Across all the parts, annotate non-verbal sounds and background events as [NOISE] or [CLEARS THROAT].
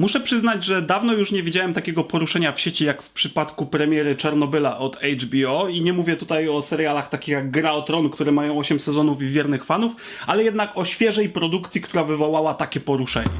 Muszę przyznać, że dawno już nie widziałem takiego poruszenia w sieci jak w przypadku premiery Czarnobyla od HBO i nie mówię tutaj o serialach takich jak Gra o Tron, które mają 8 sezonów i wiernych fanów, ale jednak o świeżej produkcji, która wywołała takie poruszenie.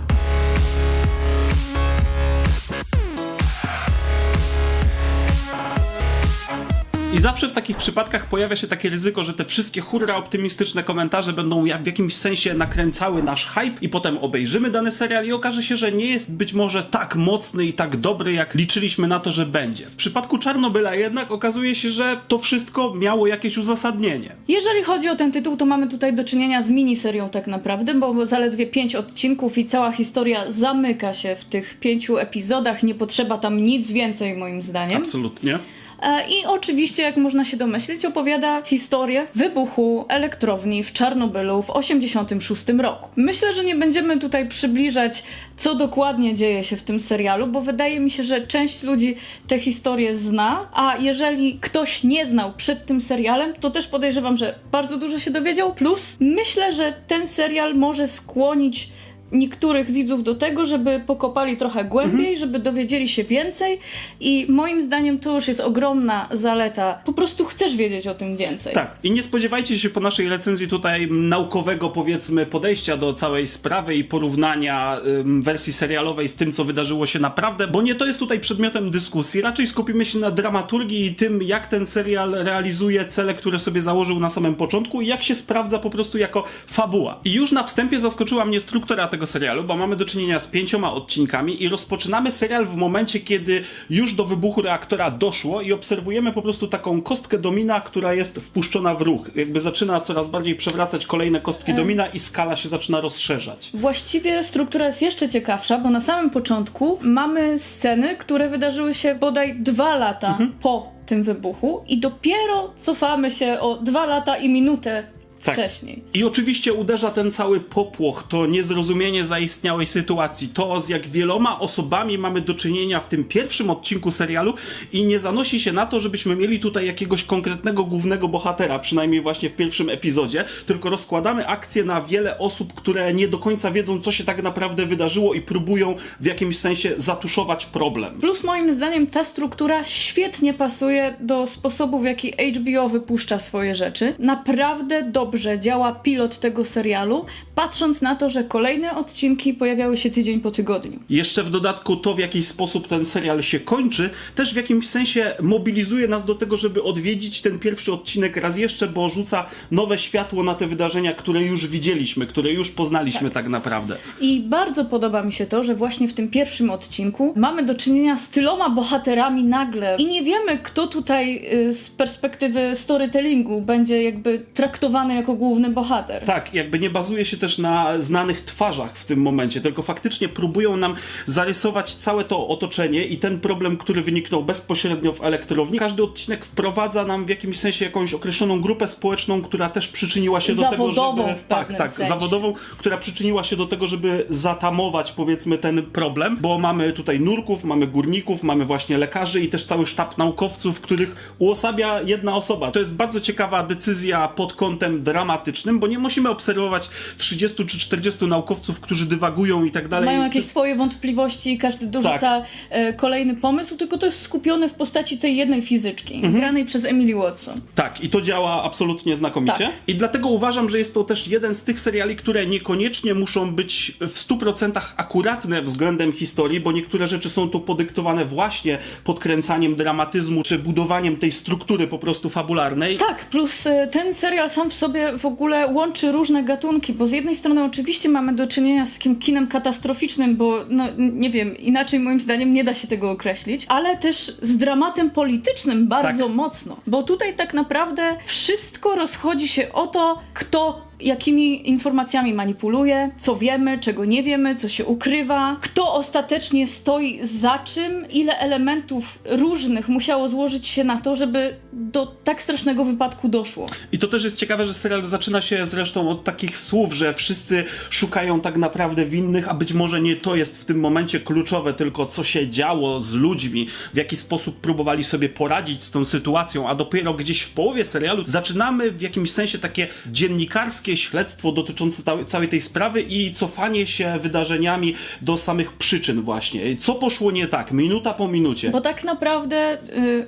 I zawsze w takich przypadkach pojawia się takie ryzyko, że te wszystkie hurra optymistyczne komentarze będą jak w jakimś sensie nakręcały nasz hype i potem obejrzymy dany serial i okaże się, że nie jest być może tak mocny i tak dobry, jak liczyliśmy na to, że będzie. W przypadku Czarnobyla jednak okazuje się, że to wszystko miało jakieś uzasadnienie. Jeżeli chodzi o ten tytuł, to mamy tutaj do czynienia z miniserią tak naprawdę, bo zaledwie pięć odcinków i cała historia zamyka się w tych pięciu epizodach. Nie potrzeba tam nic więcej moim zdaniem. Absolutnie. E, I oczywiście, jak można się domyślić, opowiada historię wybuchu elektrowni w Czarnobylu w 1986 roku. Myślę, że nie będziemy tutaj przybliżać, co dokładnie dzieje się w tym serialu, bo wydaje mi się, że część ludzi tę historię zna, a jeżeli ktoś nie znał przed tym serialem, to też podejrzewam, że bardzo dużo się dowiedział. Plus, myślę, że ten serial może skłonić niektórych widzów do tego, żeby pokopali trochę głębiej, żeby dowiedzieli się więcej i moim zdaniem to już jest ogromna zaleta. Po prostu chcesz wiedzieć o tym więcej. Tak, i nie spodziewajcie się po naszej recenzji tutaj naukowego, powiedzmy, podejścia do całej sprawy i porównania ym, wersji serialowej z tym, co wydarzyło się naprawdę, bo nie to jest tutaj przedmiotem dyskusji. Raczej skupimy się na dramaturgii i tym, jak ten serial realizuje cele, które sobie założył na samym początku i jak się sprawdza po prostu jako fabuła. I już na wstępie zaskoczyła mnie struktura tego serialu, bo mamy do czynienia z pięcioma odcinkami i rozpoczynamy serial w momencie, kiedy już do wybuchu reaktora doszło i obserwujemy po prostu taką kostkę domina, która jest wpuszczona w ruch. Jakby zaczyna coraz bardziej przewracać kolejne kostki domina i skala się zaczyna rozszerzać. Właściwie struktura jest jeszcze ciekawsza, bo na samym początku mamy sceny, które wydarzyły się bodaj dwa lata Mhm. po tym wybuchu i dopiero cofamy się o dwa lata i minutę Tak. wcześniej. I oczywiście uderza ten cały popłoch, to niezrozumienie zaistniałej sytuacji, to z jak wieloma osobami mamy do czynienia w tym pierwszym odcinku serialu i nie zanosi się na to, żebyśmy mieli tutaj jakiegoś konkretnego głównego bohatera, przynajmniej właśnie w pierwszym epizodzie, tylko rozkładamy akcję na wiele osób, które nie do końca wiedzą, co się tak naprawdę wydarzyło i próbują w jakimś sensie zatuszować problem. Plus moim zdaniem ta struktura świetnie pasuje do sposobu, w jaki HBO wypuszcza swoje rzeczy. Naprawdę dobrze działa pilot tego serialu, patrząc na to, że kolejne odcinki pojawiały się tydzień po tygodniu. Jeszcze w dodatku to, w jaki sposób ten serial się kończy, też w jakimś sensie mobilizuje nas do tego, żeby odwiedzić ten pierwszy odcinek raz jeszcze, bo rzuca nowe światło na te wydarzenia, które już widzieliśmy, które już poznaliśmy tak, naprawdę. I bardzo podoba mi się to, że właśnie w tym pierwszym odcinku mamy do czynienia z tyloma bohaterami nagle i nie wiemy, kto tutaj y, z perspektywy storytellingu będzie jakby traktowany jako główny bohater. Tak, jakby nie bazuje się też na znanych twarzach w tym momencie, tylko faktycznie próbują nam zarysować całe to otoczenie i ten problem, który wyniknął bezpośrednio w elektrowni. Każdy odcinek wprowadza nam w jakimś sensie jakąś określoną grupę społeczną, która też przyczyniła się do tego, Zawodową żeby... tak, tak, sensie. zawodową, która przyczyniła się do tego, żeby zatamować powiedzmy ten problem, bo mamy tutaj nurków, mamy górników, mamy właśnie lekarzy i też cały sztab naukowców, których uosabia jedna osoba. To jest bardzo ciekawa decyzja pod kątem dramatycznym, bo nie musimy obserwować 30 czy 40 naukowców, którzy dywagują i tak dalej. Mają jakieś swoje wątpliwości i każdy dorzuca Tak. e, kolejny pomysł, tylko to jest skupione w postaci tej jednej fizyczki, Mhm. granej przez Emily Watson. Tak, i to działa absolutnie znakomicie. Tak. I dlatego uważam, że jest to też jeden z tych seriali, które niekoniecznie muszą być w 100% akuratne względem historii, bo niektóre rzeczy są tu podyktowane właśnie podkręcaniem dramatyzmu czy budowaniem tej struktury po prostu fabularnej. Tak, plus e, ten serial sam w sobie w ogóle łączy różne gatunki, bo z jednej strony oczywiście mamy do czynienia z takim kinem katastroficznym, bo no, nie wiem, inaczej moim zdaniem nie da się tego określić, ale też z dramatem politycznym bardzo Tak. mocno, bo tutaj tak naprawdę wszystko rozchodzi się o to, kto jakimi informacjami manipuluje, co wiemy, czego nie wiemy, co się ukrywa, kto ostatecznie stoi za czym, ile elementów różnych musiało złożyć się na to, żeby do tak strasznego wypadku doszło. I to też jest ciekawe, że serial zaczyna się zresztą od takich słów, że wszyscy szukają tak naprawdę winnych, a być może nie to jest w tym momencie kluczowe, tylko co się działo z ludźmi, w jaki sposób próbowali sobie poradzić z tą sytuacją, a dopiero gdzieś w połowie serialu zaczynamy w jakimś sensie takie dziennikarskie wszystkie śledztwo dotyczące całej tej sprawy i cofanie się wydarzeniami do samych przyczyn właśnie. Co poszło nie tak, minuta po minucie. Bo tak naprawdę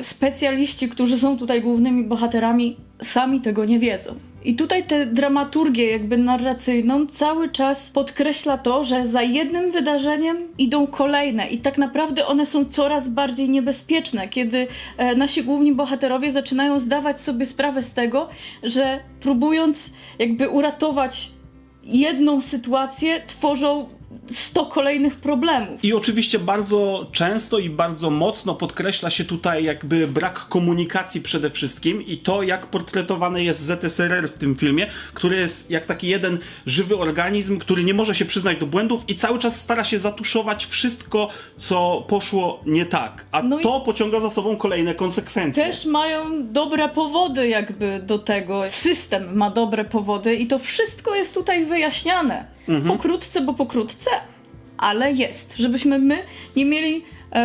y, specjaliści, którzy są tutaj głównymi bohaterami, sami tego nie wiedzą. I tutaj tę dramaturgię jakby narracyjną cały czas podkreśla to, że za jednym wydarzeniem idą kolejne i tak naprawdę one są coraz bardziej niebezpieczne, kiedy e, nasi główni bohaterowie zaczynają zdawać sobie sprawę z tego, że próbując jakby uratować jedną sytuację, tworzą 100 kolejnych problemów. I oczywiście bardzo często i bardzo mocno podkreśla się tutaj jakby brak komunikacji przede wszystkim i to jak portretowany jest ZSRR w tym filmie, który jest jak taki jeden żywy organizm, który nie może się przyznać do błędów i cały czas stara się zatuszować wszystko, co poszło nie tak. A No to pociąga za sobą kolejne konsekwencje. Też mają dobre powody jakby do tego. System ma dobre powody i to wszystko jest tutaj wyjaśniane. Pokrótce, bo pokrótce, ale jest. Żebyśmy my nie mieli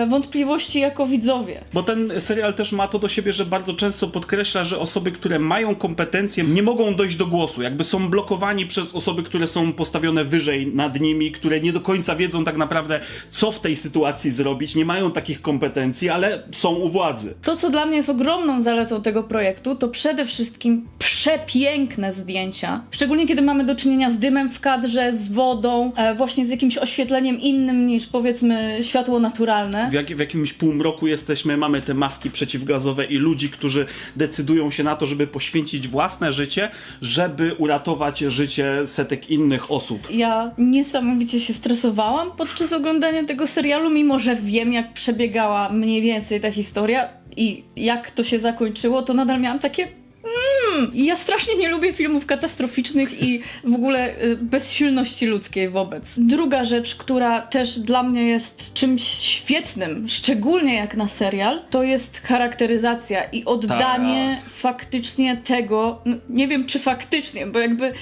wątpliwości jako widzowie. Bo ten serial też ma to do siebie, że bardzo często podkreśla, że osoby, które mają kompetencje, nie mogą dojść do głosu. Jakby są blokowani przez osoby, które są postawione wyżej nad nimi, które nie do końca wiedzą tak naprawdę, co w tej sytuacji zrobić, nie mają takich kompetencji, ale są u władzy. To, co dla mnie jest ogromną zaletą tego projektu, to przede wszystkim przepiękne zdjęcia. Szczególnie kiedy mamy do czynienia z dymem w kadrze, z wodą, e, właśnie z jakimś oświetleniem innym niż powiedzmy światło naturalne. W, jak, w jakimś półmroku jesteśmy, mamy te maski przeciwgazowe i ludzi, którzy decydują się na to, żeby poświęcić własne życie, żeby uratować życie setek innych osób. Ja niesamowicie się stresowałam podczas oglądania tego serialu, mimo że wiem, jak przebiegała mniej więcej ta historia i jak to się zakończyło, to nadal miałam takie. Mm. I Ja strasznie nie lubię filmów katastroficznych i w ogóle y, bezsilności ludzkiej wobec. Druga rzecz, która też dla mnie jest czymś świetnym, szczególnie jak na serial, to jest charakteryzacja i oddanie faktycznie tego. no, Nie wiem, czy faktycznie, bo jakby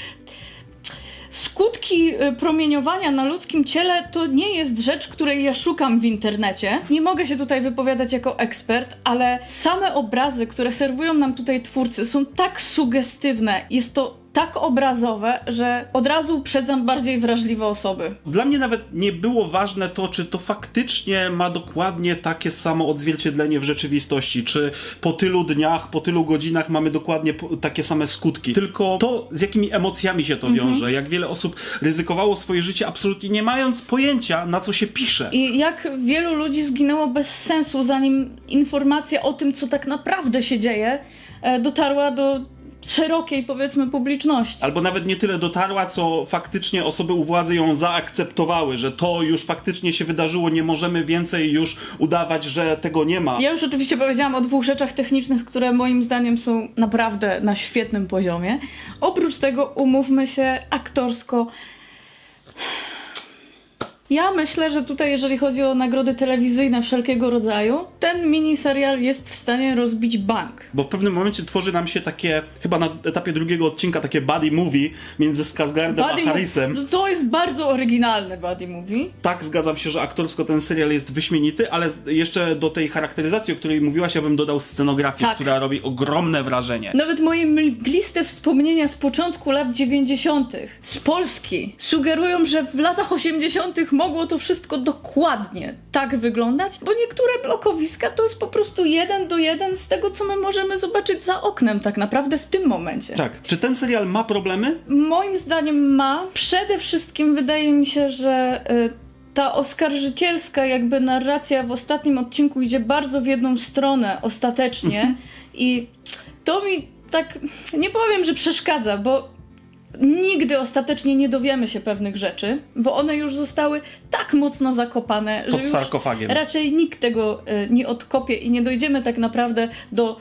Skutki y, promieniowania na ludzkim ciele to nie jest rzecz, której ja szukam w internecie. Nie mogę się tutaj wypowiadać jako ekspert, ale same obrazy, które serwują nam tutaj twórcy, są tak sugestywne. Jest to tak obrazowe, że od razu uprzedzam bardziej wrażliwe osoby. Dla mnie nawet nie było ważne to, czy to faktycznie ma dokładnie takie samo odzwierciedlenie w rzeczywistości, czy po tylu dniach, po tylu godzinach mamy dokładnie takie same skutki. Tylko to, z jakimi emocjami się to wiąże, jak wiele osób ryzykowało swoje życie, absolutnie nie mając pojęcia, na co się pisze. I jak wielu ludzi zginęło bez sensu, zanim informacja o tym, co tak naprawdę się dzieje, e, dotarła do szerokiej, powiedzmy, publiczności. Albo nawet nie tyle dotarła, co faktycznie osoby u władzy ją zaakceptowały, że to już faktycznie się wydarzyło, nie możemy więcej już udawać, że tego nie ma. Ja już oczywiście powiedziałam o dwóch rzeczach technicznych, które moim zdaniem są naprawdę na świetnym poziomie. Oprócz tego, umówmy się, aktorsko. Ja myślę, że tutaj, jeżeli chodzi o nagrody telewizyjne wszelkiego rodzaju, ten miniserial jest w stanie rozbić bank. Bo w pewnym momencie tworzy nam się takie, chyba na etapie drugiego odcinka, takie buddy movie między Skarsgardem Buddy a Harrisem. To jest bardzo oryginalny buddy movie. Tak, zgadzam się, że aktorsko ten serial jest wyśmienity, ale jeszcze do tej charakteryzacji, o której mówiłaś, ja bym dodał scenografię, Tak. która robi ogromne wrażenie. Nawet moje mgliste wspomnienia z początku lat 90. z Polski sugerują, że w latach 80. mogło to wszystko dokładnie tak wyglądać, bo niektóre blokowiska to jest po prostu jeden do jeden z tego, co my możemy zobaczyć za oknem tak naprawdę w tym momencie. Tak. Czy ten serial ma problemy? Moim zdaniem ma. Przede wszystkim wydaje mi się, że y, ta oskarżycielska jakby narracja w ostatnim odcinku idzie bardzo w jedną stronę ostatecznie i to mi tak nie powiem, że przeszkadza, bo nigdy ostatecznie nie dowiemy się pewnych rzeczy, bo one już zostały tak mocno zakopane, że Pod już sarkofagiem. raczej nikt tego y, nie odkopie i nie dojdziemy tak naprawdę do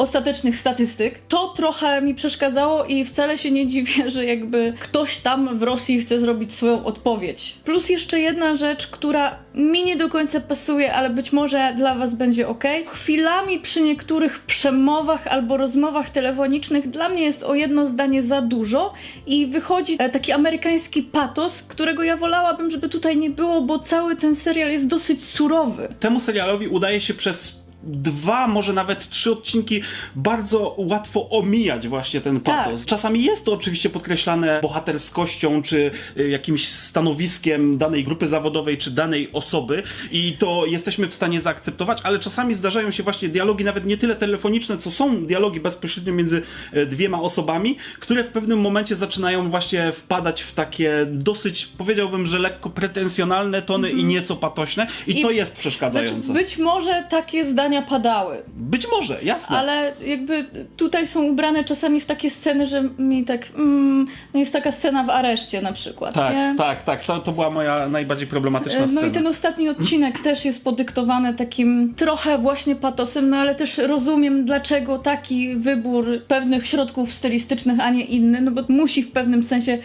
ostatecznych statystyk. To trochę mi przeszkadzało i wcale się nie dziwię, że jakby ktoś tam w Rosji chce zrobić swoją odpowiedź. Plus jeszcze jedna rzecz, która mi nie do końca pasuje, ale być może dla was będzie ok. Chwilami przy niektórych przemowach albo rozmowach telefonicznych dla mnie jest o jedno zdanie za dużo i wychodzi e, taki amerykański patos, którego ja wolałabym, żeby tutaj nie było, bo cały ten serial jest dosyć surowy. Temu serialowi udaje się przez dwa, może nawet trzy odcinki bardzo łatwo omijać właśnie ten patos. Tak. Czasami jest to oczywiście podkreślane bohaterskością, czy y, jakimś stanowiskiem danej grupy zawodowej, czy danej osoby i to jesteśmy w stanie zaakceptować, ale czasami zdarzają się właśnie dialogi nawet nie tyle telefoniczne, co są dialogi bezpośrednio między e, dwiema osobami, które w pewnym momencie zaczynają właśnie wpadać w takie dosyć, powiedziałbym, że lekko pretensjonalne tony i nieco patośne i, Mhm. I- to jest przeszkadzające. Znaczy, być może takie padały, Być może, jasne. ale jakby tutaj są ubrane czasami w takie sceny, że mi tak. Mm, no jest taka scena w areszcie na przykład. Tak, nie? tak, tak. To, to była moja najbardziej problematyczna No scena. i ten ostatni odcinek [CLEARS THROAT] też jest podyktowany takim trochę właśnie patosem, no ale też rozumiem, dlaczego taki wybór pewnych środków stylistycznych, a nie inny, no bo musi w pewnym sensie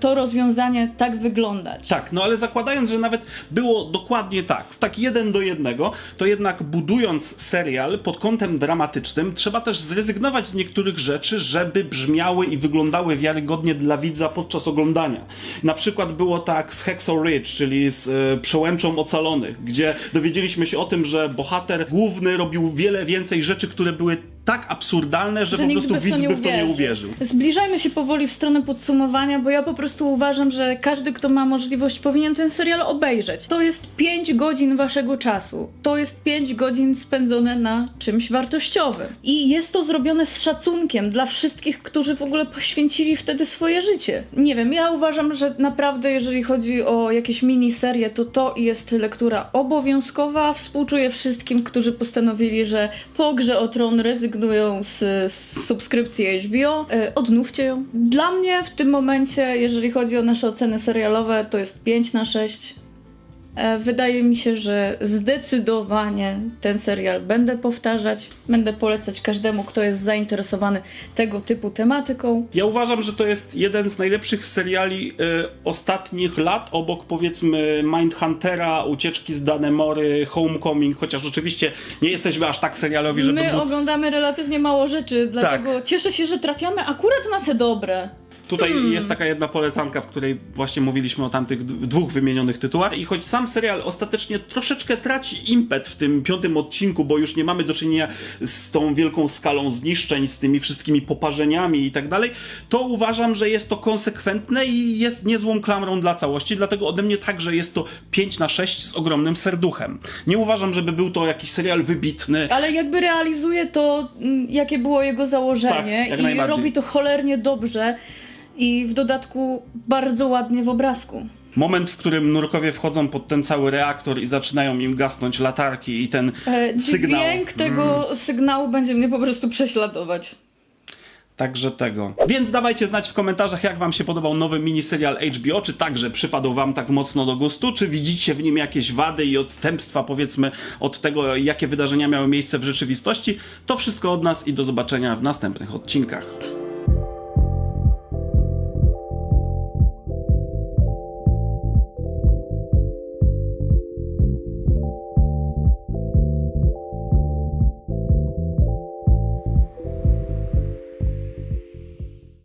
to rozwiązanie tak wyglądać. Tak, no ale zakładając, że nawet było dokładnie tak, tak jeden do jednego, to jednak budując serial pod kątem dramatycznym, trzeba też zrezygnować z niektórych rzeczy, żeby brzmiały i wyglądały wiarygodnie dla widza podczas oglądania. Na przykład było tak z Hexo Ridge, czyli z e, przełęczą ocalonych, gdzie dowiedzieliśmy się o tym, że bohater główny robił wiele więcej rzeczy, które były tak absurdalne, że, Że po prostu widz to nie by w to nie uwierzył. uwierzył. Zbliżajmy się powoli w stronę podsumowania, bo ja po prostu uważam, że każdy, kto ma możliwość, powinien ten serial obejrzeć. To jest 5 godzin waszego czasu. To jest 5 godzin spędzone na czymś wartościowym. I jest to zrobione z szacunkiem dla wszystkich, którzy w ogóle poświęcili wtedy swoje życie. Nie wiem, ja uważam, że naprawdę, jeżeli chodzi o jakieś miniserie, to to jest lektura obowiązkowa. Współczuję wszystkim, którzy postanowili, że po grze o tron rezygnują z, z subskrypcji HBO. E, odnówcie ją. Dla mnie w tym momencie, jeżeli chodzi o nasze oceny serialowe, to jest 5 na 6. E, Wydaje mi się, że zdecydowanie ten serial będę powtarzać, będę polecać każdemu, kto jest zainteresowany tego typu tematyką. Ja uważam, że to jest jeden z najlepszych seriali y, ostatnich lat, obok powiedzmy Mindhuntera, Ucieczki z Danemory, Homecoming, chociaż oczywiście nie jesteśmy aż tak serialowi, żeby My móc... oglądamy relatywnie mało rzeczy, dlatego cieszę się, że trafiamy akurat na te dobre. Tutaj Hmm. jest taka jedna polecanka, w której właśnie mówiliśmy o tamtych dwóch wymienionych tytułach. I choć sam serial ostatecznie troszeczkę traci impet w tym piątym odcinku, bo już nie mamy do czynienia z tą wielką skalą zniszczeń, z tymi wszystkimi poparzeniami i tak dalej, to uważam, że jest to konsekwentne i jest niezłą klamrą dla całości, dlatego ode mnie także jest to 5 na 6 z ogromnym serduchem. Nie uważam, żeby był to jakiś serial wybitny, Ale jakby realizuje to, mm, jakie było jego założenie Tak, i robi to cholernie dobrze i w dodatku bardzo ładnie w obrazku. Moment, w którym nurkowie wchodzą pod ten cały reaktor i zaczynają im gasnąć latarki i ten E, sygnał. Dźwięk tego sygnału będzie mnie po prostu prześladować. Także tego. Więc dawajcie znać w komentarzach, jak wam się podobał nowy miniserial HBO, czy także przypadł wam tak mocno do gustu, czy widzicie w nim jakieś wady i odstępstwa, powiedzmy, od tego, jakie wydarzenia miały miejsce w rzeczywistości. To wszystko od nas i do zobaczenia w następnych odcinkach.